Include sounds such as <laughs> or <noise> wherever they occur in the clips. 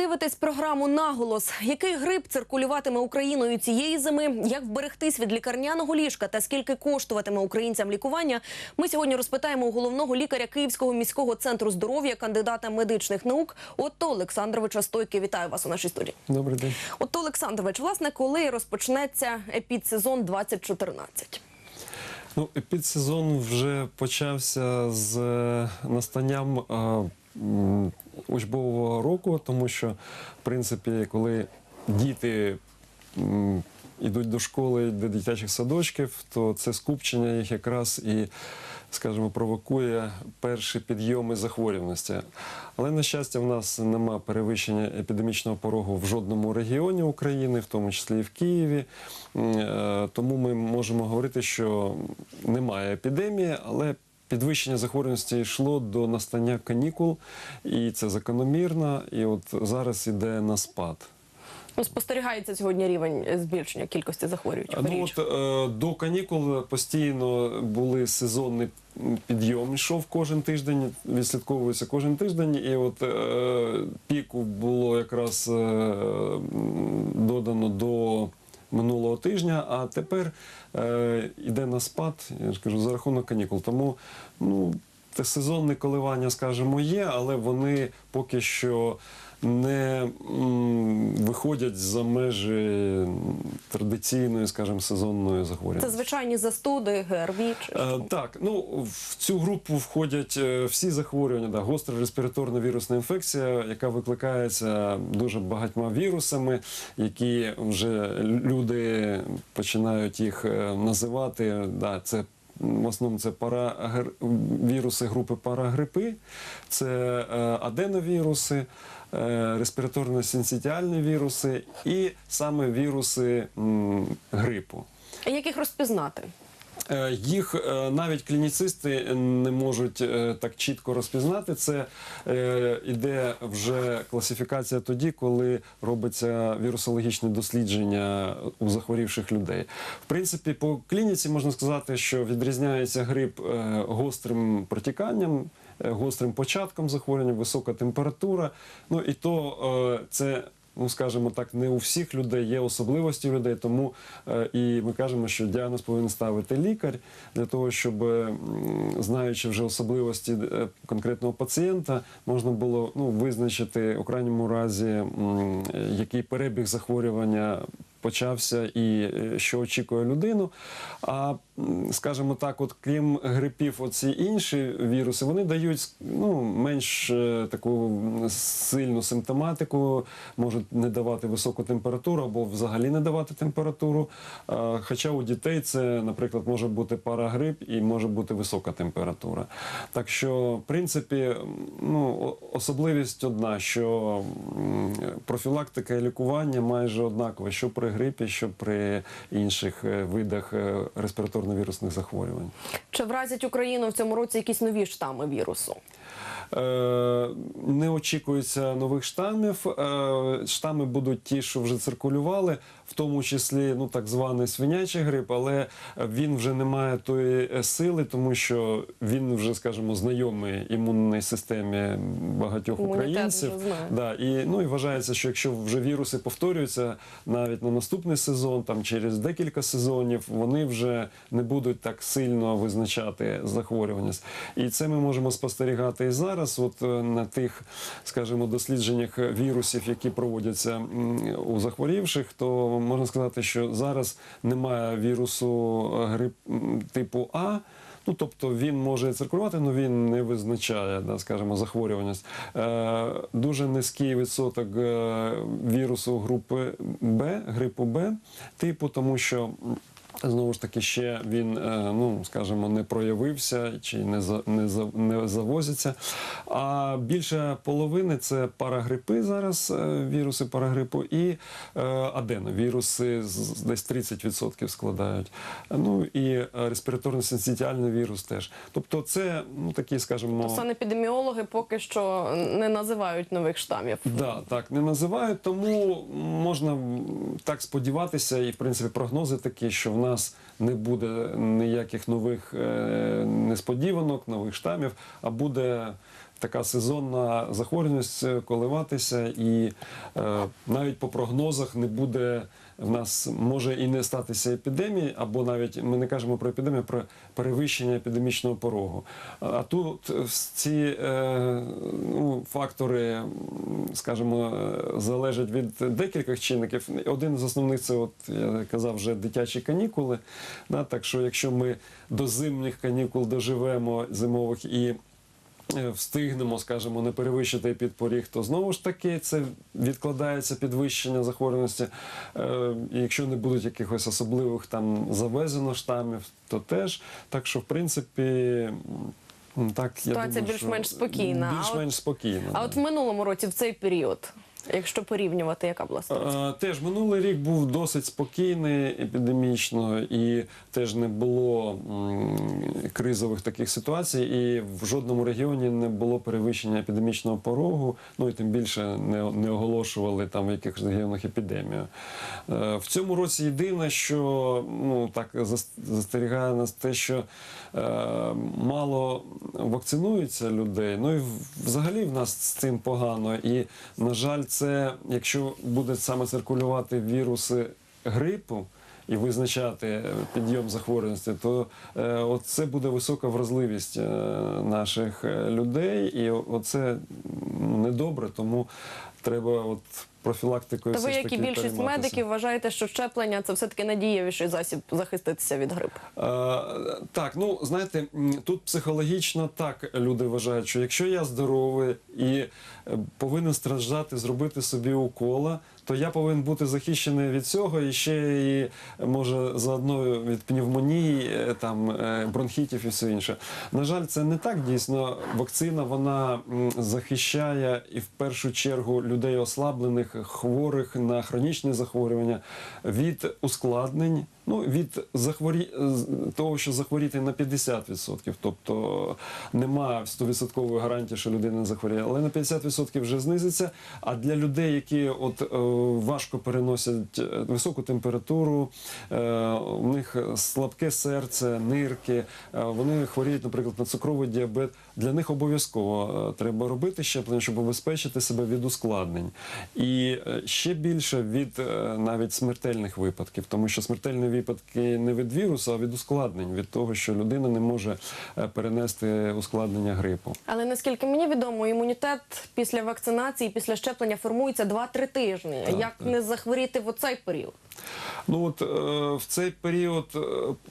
дивитесь програму Наголос. Який грип циркулюватиме Україною цієї зими? Як вберегтись від лікарняного ліжка та скільки коштуватиме українцям лікування? Ми сьогодні розпитаємо у головного лікаря Київського міського центру здоров'я, кандидата медичних наук Отто Олександровича Стойки. Вітаю вас у нашій студії. Добрий день. Отто Олександрович, власне, коли розпочнеться епідсезон 2014? Ну, епідсезон вже почався з е, настанням е, м, учбового року, тому що, в принципі, коли діти йдуть до школи, до дитячих садочків, то це скупчення їх якраз і, скажімо, провокує перші підйоми захворюваності. Але, на щастя, в нас нема перевищення епідемічного порогу в жодному регіоні України, в тому числі і в Києві. Е, Тому ми можемо говорити, що немає епідемії, але Підвищення захворюваності йшло до настання канікул, і це закономірно. І от зараз іде на спад. Ну, спостерігається сьогодні рівень збільшення кількості захворюючих. Ну, от, е, до канікул постійно були сезонний підйом, йшов кожен тиждень, відслідковується кожен тиждень. І от е, піку було якраз е, додано до минулого тижня, а тепер е, йде на спад, я ж кажу, за рахунок канікул. Тому ну, те сезонне коливання, скажімо, є, але вони поки що не виходять за межі традиційної, скажімо, сезонної Це звичайні застуди, ГРВІ. Чи Е? Так, ну в цю групу входять е, всі захворювання, да, гостра респіраторна вірусна інфекція, яка викликається дуже багатьма вірусами, які вже люди починають їх е, називати. Да, це в основному це парагр... віруси групи парагрипи, це аденовіруси, е, респіраторно-синцитіальні віруси і саме віруси грипу. Як їх розпізнати? Е, Їх е, навіть клініцисти не можуть так чітко розпізнати. Це е, іде вже класифікація тоді, коли робиться вірусологічне дослідження у захворівших людей. В принципі, по клініці можна сказати, що відрізняється грип гострим протіканням. Е, Гострим початком захворювання, висока температура. Ну і то е, це ну скажімо так, не у всіх людей є особливості людей, тому е, і ми кажемо, що діагноз повинен ставити лікар для того, щоб м, знаючи вже особливості е, конкретного пацієнта, можна було ну визначити у крайньому разі, м, який перебіг захворювання. Почався і е, що очікує людину. А скажімо так, от крім грипів, оці інші віруси, вони дають ну, менш е, таку сильну симптоматику, можуть не давати високу температуру або взагалі не давати температуру. Хоча у дітей це, наприклад, може бути парагрип і може бути висока температура. Так що, в принципі, ну, особливість одна, що профілактика і лікування майже однакове, що при грипі, що при інших е, видах е, респіраторно-вірусних захворювань. Чи вразять Україну в цьому році якісь нові штами вірусу? Е, Не очікується нових штамів. Е, Штами будуть ті, що вже циркулювали, в тому числі ну так званий свинячий грип, але він вже не має тої е, сили, тому що він вже, скажімо, знайомий імунній системі багатьох українців. Да, і ну і вважається, що якщо вже віруси повторюються навіть на наступний сезон, там через декілька сезонів, вони вже не будуть так сильно визначати захворюваність. І це ми можемо спостерігати і зараз. От е, на тих, скажімо, дослідженнях вірусів, які проводяться у захворівших, то можна сказати, що зараз немає вірусу е, грип типу А. Ну, тобто він може циркулювати, але він не визначає, да, скажімо, захворюваність. Е, дуже низький відсоток е, вірусу групи Б, грипу Б типу, тому що. Знову ж таки, ще він, е, ну скажімо, не проявився чи не за не за не завозиться. А більше половини це парагрипи зараз, е, віруси парагрипу, і е, аденовіруси десь 30% складають. Ну і е, респіраторно-синцитіальний вірус теж. Тобто, це ну такі, скажімо, Санепідеміологи поки що не називають нових штамів. Да, так не називають, тому можна так сподіватися, і в принципі прогнози такі, що в нас не буде ніяких нових е, несподіванок, нових штамів, а буде така сезонна захворюваність е, коливатися, і е, навіть по прогнозах не буде в нас може і не статися епідемії, або навіть ми не кажемо про епідемію, про перевищення епідемічного порогу. А тут е, ці е, ну, фактори, скажімо, е, залежать від декількох чинників. Один з основних це, от я казав, вже дитячі канікули. Да, так що, якщо ми до зимніх канікул доживемо зимових і встигнемо, скажімо, не перевищити підпоріг, то знову ж таки це відкладається підвищення захворюваності. Е, якщо не будуть якихось особливих там завезено штамів, то теж. Так що, в принципі, так я Ситуація думаю, що більш-менш спокійна. А Більш-менш спокійна. А от в минулому році, в цей період, якщо порівнювати, яка була ситуація? Е, Теж минулий рік був досить спокійний епідемічно, і теж не було кризових таких ситуацій, і в жодному регіоні не було перевищення епідемічного порогу. Ну і тим більше не, не оголошували там в якихось регіонах епідемію. Е, В цьому році єдине, що ну так зас- застерігає нас те, що е, мало вакцинується людей. Ну і взагалі в нас з цим погано. І на жаль, це якщо буде саме циркулювати віруси грипу. І визначати е, підйом захворюваності, то е, от це буде висока вразливість е, наших е, людей, і оце недобре, тому треба от профілактикою. Та ви, як і більшість перейматися. медиків, вважаєте, що щеплення це все-таки надієвіший засіб захиститися від грипу. Е, так, ну знаєте, тут психологічно так люди вважають, що якщо я здоровий і е, повинен страждати, зробити собі укола, то я повинен бути захищений від цього і ще і може заодно від пневмонії, е, там е, бронхітів і все інше. На жаль, це не так дійсно. Вакцина вона захищає і в першу чергу людей ослаблених, хворих на хронічні захворювання від ускладнень. Ну, від захворі... того, що захворіти на 50%, тобто нема 100% гарантії, що людина захворіє, але на 50% вже знизиться. А для людей, які от е, важко переносять е, високу температуру, е, у них слабке серце, нирки, е, вони хворіють, наприклад, на цукровий діабет. Для них обов'язково е, треба робити щеплення, щоб обезпечити себе від ускладнень. І е, ще більше від навіть смертельних випадків, тому що смертельні випадки не від вірусу, а від ускладнень, від того, що людина не може е, перенести ускладнення грипу. Але наскільки мені відомо, імунітет після вакцинації, після щеплення формується 2-3 тижні. Так, Як так. не захворіти в оцей період? Ну от е, в цей період, е,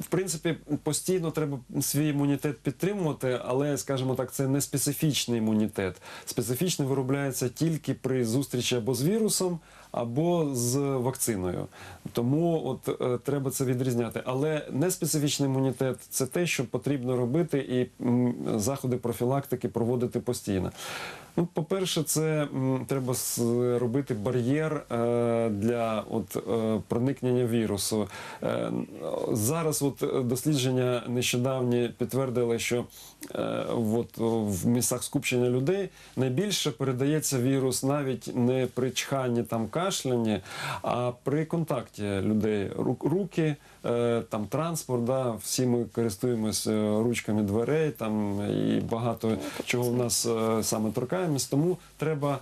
в принципі, постійно треба свій імунітет підтримувати, але, скажімо так, це не специфічний імунітет. Специфічний виробляється тільки при зустрічі або з вірусом, або з вакциною. Тому от е, треба це відрізняти. Але неспецифічний імунітет це те, що потрібно робити, і заходи профілактики проводити постійно. Ну, по-перше, це треба робити бар'єр е, для от, е, проникнення вірусу. Е, зараз от дослідження нещодавні підтвердили, що от, в місцях скупчення людей найбільше передається вірус навіть не при чханні там кашлянні, а при контакті людей. Руки, е, там транспорт, да, всі ми користуємося ручками дверей, там і багато чого в нас е, саме торкаємось. Тому треба.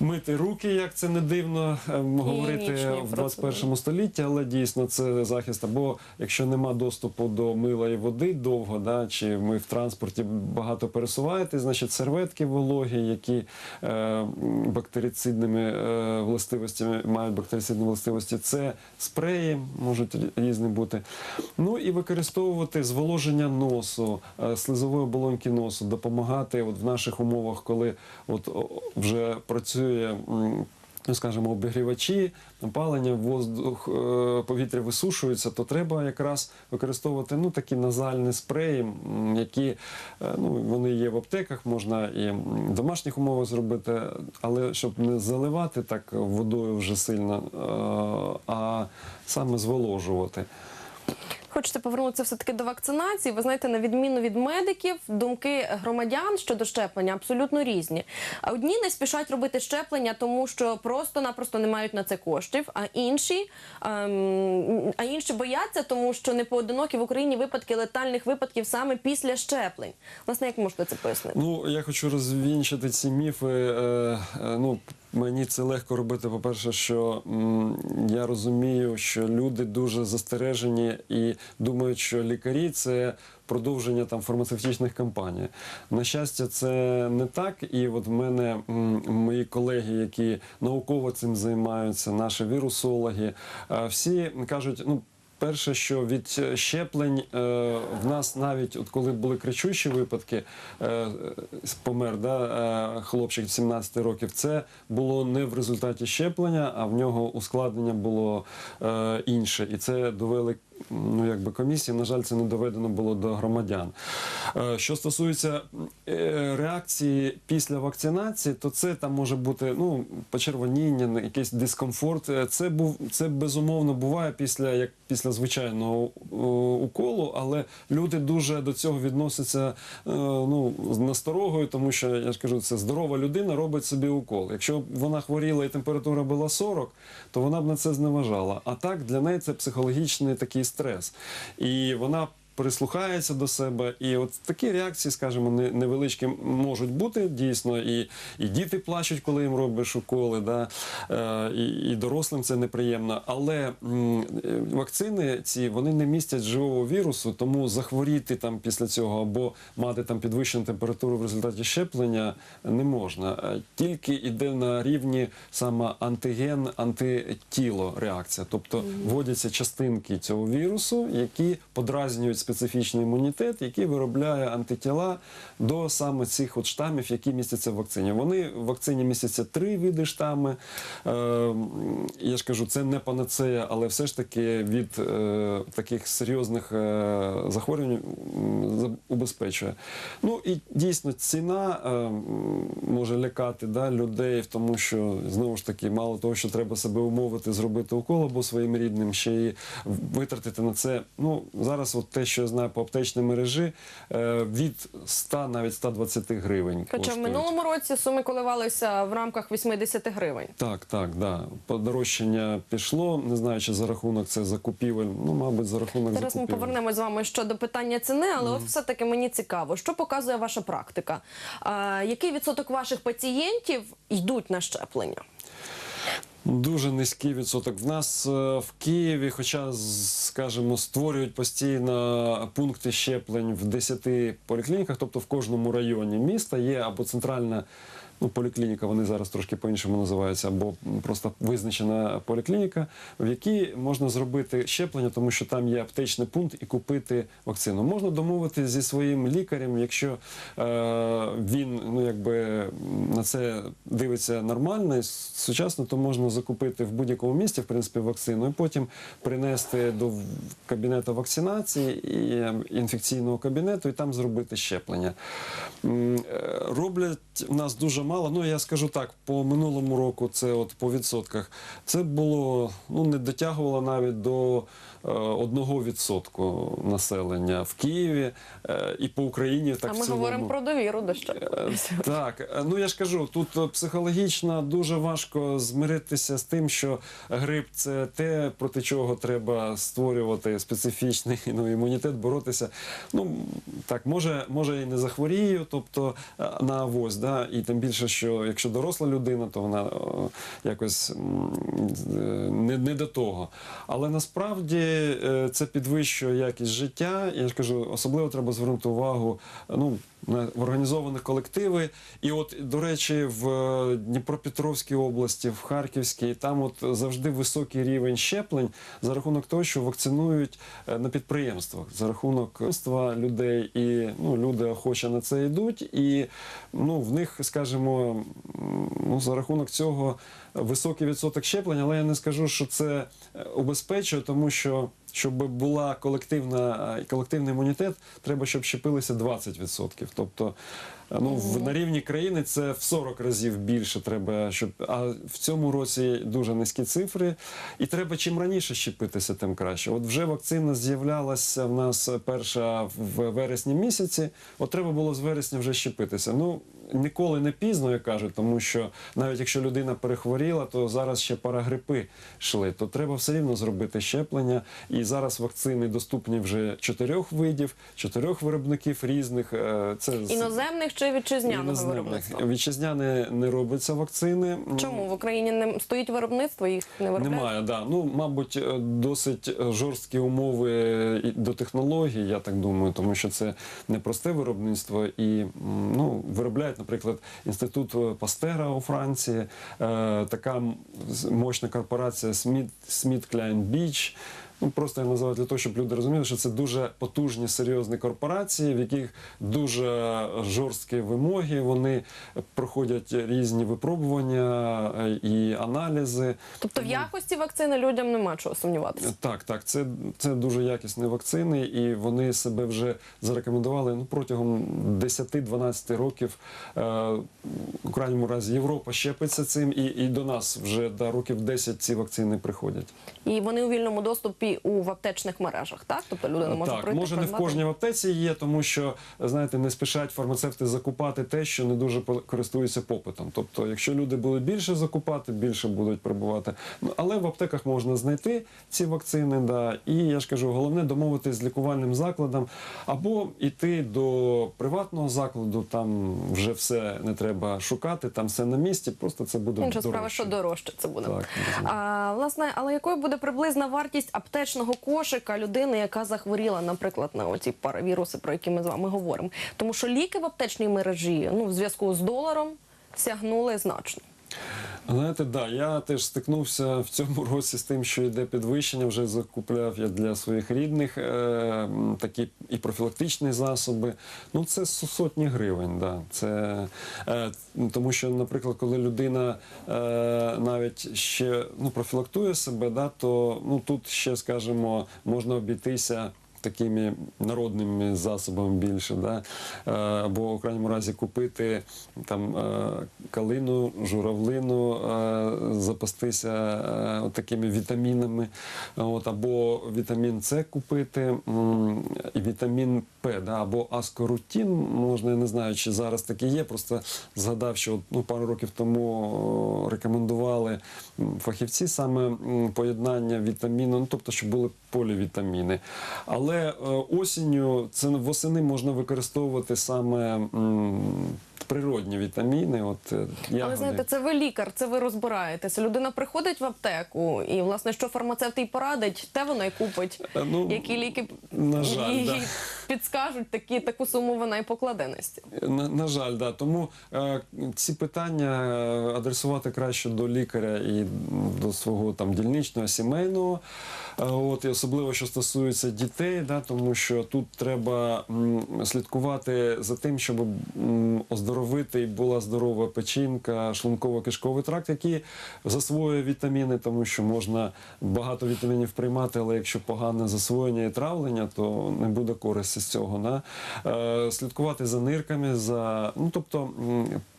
Мити руки, як це не дивно е, говорити в 21 столітті, але дійсно це захист. Або якщо нема доступу до мила і води довго, да, чи ми в транспорті багато пересуваєтесь, значить серветки вологі, які е, бактерицидними е, властивостями мають бактерицидні властивості, це спреї можуть різні бути. Ну і використовувати зволоження носу, е, слизової оболонки носу, допомагати от в наших умовах, коли от о, вже працює. Ну, скажімо, обігрівачі, опалення, воздух, е, повітря висушується, то треба якраз використовувати ну, такі назальні спреї, які е, ну, вони є в аптеках, можна і в домашніх умовах зробити, але щоб не заливати так водою вже сильно, е, а саме зволожувати. Хочете повернутися все таки до вакцинації. Ви знаєте, на відміну від медиків, думки громадян щодо щеплення абсолютно різні. Одні не спішать робити щеплення, тому що просто-напросто не мають на це коштів. А інші, ем, а інші бояться, тому що не поодинокі в Україні випадки летальних випадків саме після щеплень. Власне, як можете це пояснити? Ну, я хочу розвінчити ці міфи. Е, е, ну, мені це легко робити. По-перше, що м, я розумію, що люди дуже застережені і думають, що лікарі це продовження там фармацевтичних компаній. На щастя, це не так. І от в мене мої колеги, які науково цим займаються, наші вірусологи, е, всі кажуть, ну. Перше, що від е, щеплень е, в нас навіть от коли були кричущі випадки, е, помер да, е, хлопчик 17 років, це було не в результаті щеплення, а в нього ускладнення було е, інше. І це довели ну, якби комісії. На жаль, це не доведено було до громадян. Е, що стосується е, реакції після вакцинації, то це там може бути ну, почервоніння, якийсь дискомфорт. Е, Це був це безумовно буває після як після звичайного уколу, але люди дуже до цього відносяться ну, насторогою, тому що я ж кажу, це здорова людина робить собі укол. Якщо б вона хворіла і температура була 40, то вона б на це зневажала. А так для неї це психологічний такий стрес. І вона прислухається до себе. І от такі реакції, скажімо, не- невеличкі можуть бути дійсно. І, і діти плачуть, коли їм робиш уколи, да? е, і, і дорослим це неприємно. Але е, вакцини ці вони не містять живого вірусу, тому захворіти там після цього або мати там підвищену температуру в результаті щеплення не можна. Е, Тільки йде на рівні саме антиген, антитіло реакція. Тобто вводяться частинки цього вірусу, які подразнюють специфічний імунітет, який виробляє антитіла до саме цих от штамів, які містяться в вакцині. Вони в вакцині містяться три види штами. Е, я ж кажу, це не панацея, але все ж таки від е, таких серйозних е, захворювань убезпечує. Ну і дійсно ціна е, може лякати да, людей, тому що знову ж таки, мало того, що треба себе умовити, зробити укол або своїм рідним, ще й витратити на це. Ну зараз, от те, що я знаю по аптечній мережі, е, від 100 навіть 120 гривень. Хоча в минулому році суми коливалися в рамках 80 гривень. Так, так, да. Подорожчання пішло. Не знаю, чи за рахунок це закупівель. Ну, мабуть, за рахунок Зараз ми закупівель. повернемось з вами щодо питання ціни, але от все таки мені цікаво, що показує ваша практика. А, який відсоток ваших пацієнтів йдуть на щеплення? Дуже низький відсоток. В нас е, в Києві, хоча, скажімо, створюють постійно пункти щеплень в 10 поліклініках, тобто в кожному районі міста є або центральна. Ну, поліклініка, вони зараз трошки по-іншому називаються, або просто визначена поліклініка, в якій можна зробити щеплення, тому що там є аптечний пункт і купити вакцину. Можна домовити зі своїм лікарем, якщо е, він ну якби на це дивиться нормально і сучасно, то можна закупити в будь-якому місті, в принципі, вакцину, і потім принести до кабінету вакцинації і е, інфекційного кабінету, і там зробити щеплення. Е, Роблять в нас дуже мало. Ну я скажу так, по минулому року це от по відсотках. Це було ну не дотягувало навіть до е, одного відсотку населення в Києві е, і по Україні. Так а в ми цілому. говоримо про довіру до щеплення. Е, Так, е, ну я ж кажу, тут е, психологічно дуже важко змиритися з тим, що грип це те, проти чого треба створювати специфічний ну, імунітет, боротися. Ну так, може, може і не захворію, тобто е, на авось, да, і тим більше, що якщо доросла людина, то вона е, якось е, не, не до того. Але насправді е, це підвищує якість життя. Я ж кажу, особливо треба звернути увагу. е, Ну, в організовані колективи. І от, до речі, в е, Дніпропетровській області, в Харківській, там от завжди високий рівень щеплень за рахунок того, що вакцинують е, на підприємствах, за рахунок людей, і ну, люди охоче на це йдуть. І ну, в них, скажімо, ну, за рахунок цього високий відсоток щеплень, але я не скажу, що це е, убезпечує, тому що. щоб була колективна, е, колективний імунітет, треба, щоб щепилися 20%. Тобто, е, ну, в, на рівні країни це в 40 разів більше треба, щоб. А в цьому році дуже низькі цифри. І треба чим раніше щепитися, тим краще. От вже вакцина з'являлася в нас перша в вересні місяці. От треба було з вересня вже щепитися. Ну ніколи не пізно, як кажуть, тому що навіть якщо людина перехворіла, то зараз ще парагрипи йшли. То треба все рівно зробити щеплення. І зараз вакцини доступні вже чотирьох видів, чотирьох виробників різних. Е, Це Іноземних чи вітчизняного іноземних. виробництва? Вітчизняне не робиться вакцини. Чому в Україні не стоїть виробництво, їх не виробляють? Немає, да. Ну, мабуть, е, досить е, жорсткі умови до технологій, я так думаю, тому що це непросте виробництво. І ну, виробляють, наприклад, інститут Пастера у Франції, е, така мощна корпорація Сміт, Сміт Біч. Ну, просто я називаю для того, щоб люди розуміли, що це дуже потужні, серйозні корпорації, в яких дуже жорсткі вимоги. Вони проходять різні випробування е, і аналізи. Тобто в якості вакцини людям нема чого сумніватися. Так, так, це, це дуже якісні вакцини, і вони себе вже зарекомендували ну, протягом 10-12 років. Е, у крайньому разі Європа щепиться цим, і, і до нас вже до років 10 ці вакцини приходять. І вони у вільному доступі у в аптечних мережах, так? Тобто людина може так, прийти. може не в кожній аптеці є, тому що знаєте, не спішать фармацевти закупати те, що не дуже користується попитом. Тобто, якщо люди будуть більше закупати, більше будуть прибувати. Ну але в аптеках можна знайти ці вакцини. Да, і я ж кажу, головне домовитись з лікувальним закладом або йти до приватного закладу. Там вже все не треба шукати, там все на місці. Просто це буде Інша справа, що дорожче це буде. Так, а, власне, але якою буде приблизна вартість аптечного кошика людини, яка захворіла, наприклад, на оці паравіруси, про які ми з вами говоримо? Тому що ліки в аптечній мережі ну, в зв'язку з доларом сягнули значно. Знаєте, да, я теж стикнувся в цьому <laughs> році з тим, що йде підвищення. Вже закупляв я для своїх рідних е, такі і профілактичні засоби. Ну це сотні гривень. Да. Це, е, тому що, наприклад, коли людина е, навіть ще ну, профілактує себе, да, то ну, тут ще, скажімо, можна обійтися. Такими народними засобами більше, да? Е, або в крайньому разі купити там е, калину, журавлину, е, запастися от такими вітамінами, от, або вітамін С купити, і вітамін Да? або аскорутін, можна, я не знаю, чи зараз таке є. Просто згадав, що ну, пару років тому рекомендували фахівці саме поєднання вітаміну, ну тобто, щоб були полівітаміни. Але е, осінню це восени можна використовувати саме природні вітаміни. От, е, ягоди. Але знаєте, це ви лікар, це ви розбираєтеся. Людина приходить в аптеку, і власне що фармацевт їй порадить, те вона й купить. Е, ну, Які ліки на жаль, їй да. підскажуть, такі таку суму вона й покладе на стіл. На, на жаль, да. Тому е, ці питання е, адресувати краще до лікаря і до свого там дільничного, сімейного. Е, от, і особливо, що стосується дітей, да, тому що тут треба слідкувати за тим, щоб оздоровити і була здорова печінка, шлунково-кишковий тракт, який засвоює вітаміни, тому що можна багато вітамінів приймати, але якщо погане засвоєння і травлення, то не буде користі з цього. Да? Е, слідкувати за нирками, за ну тобто.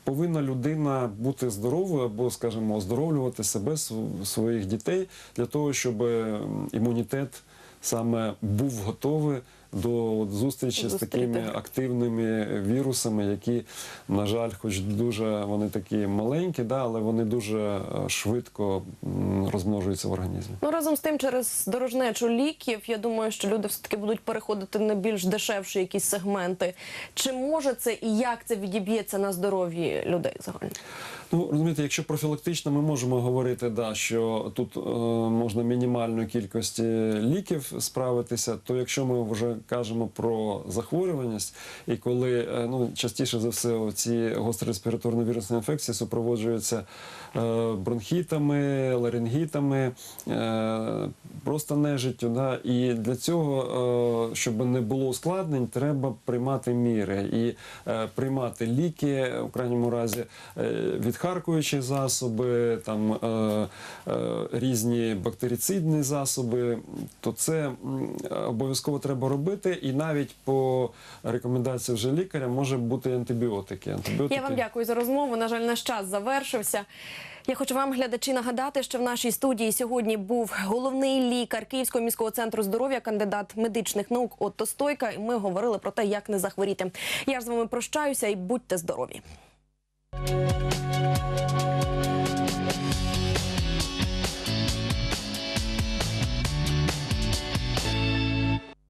Повинна людина бути здоровою або, скажімо, оздоровлювати себе, своїх дітей для того, щоб імунітет саме був готовий до от зустрічі з такими активними вірусами, які, на жаль, хоч дуже вони такі маленькі, да, але вони дуже е, швидко розмножуються в організмі. Ну разом з тим, через дорожнечу ліків, я думаю, що люди все таки будуть переходити на більш дешевші якісь сегменти. Чи може це і як це відіб'ється на здоров'ї людей загально? Ну розумієте, якщо профілактично, ми можемо говорити, да, що тут е, можна мінімальної кількості ліків справитися. То якщо ми вже кажемо про захворюваність, і коли е, ну частіше за все ці гострі респіраторні вірусні інфекції супроводжуються е, бронхітами, ларингітами, е, просто нежиттю. Да? І для цього, е, щоб не було ускладнень, треба приймати міри і е, приймати ліки, в крайньому разі е, відхаркуючі засоби, там, е, е, різні бактерицидні засоби, то це обов'язково треба робити. І навіть по рекомендації вже лікаря може бути антибіотики. антибіотики Я вам дякую за розмову. На жаль, наш час завершився. Я хочу вам, глядачі, нагадати, що в нашій студії сьогодні був головний лікар Київського міського центру здоров'я, кандидат медичних наук Отто Стойка. І ми говорили про те, як не захворіти. Я ж з вами прощаюся і будьте здорові. Thank you.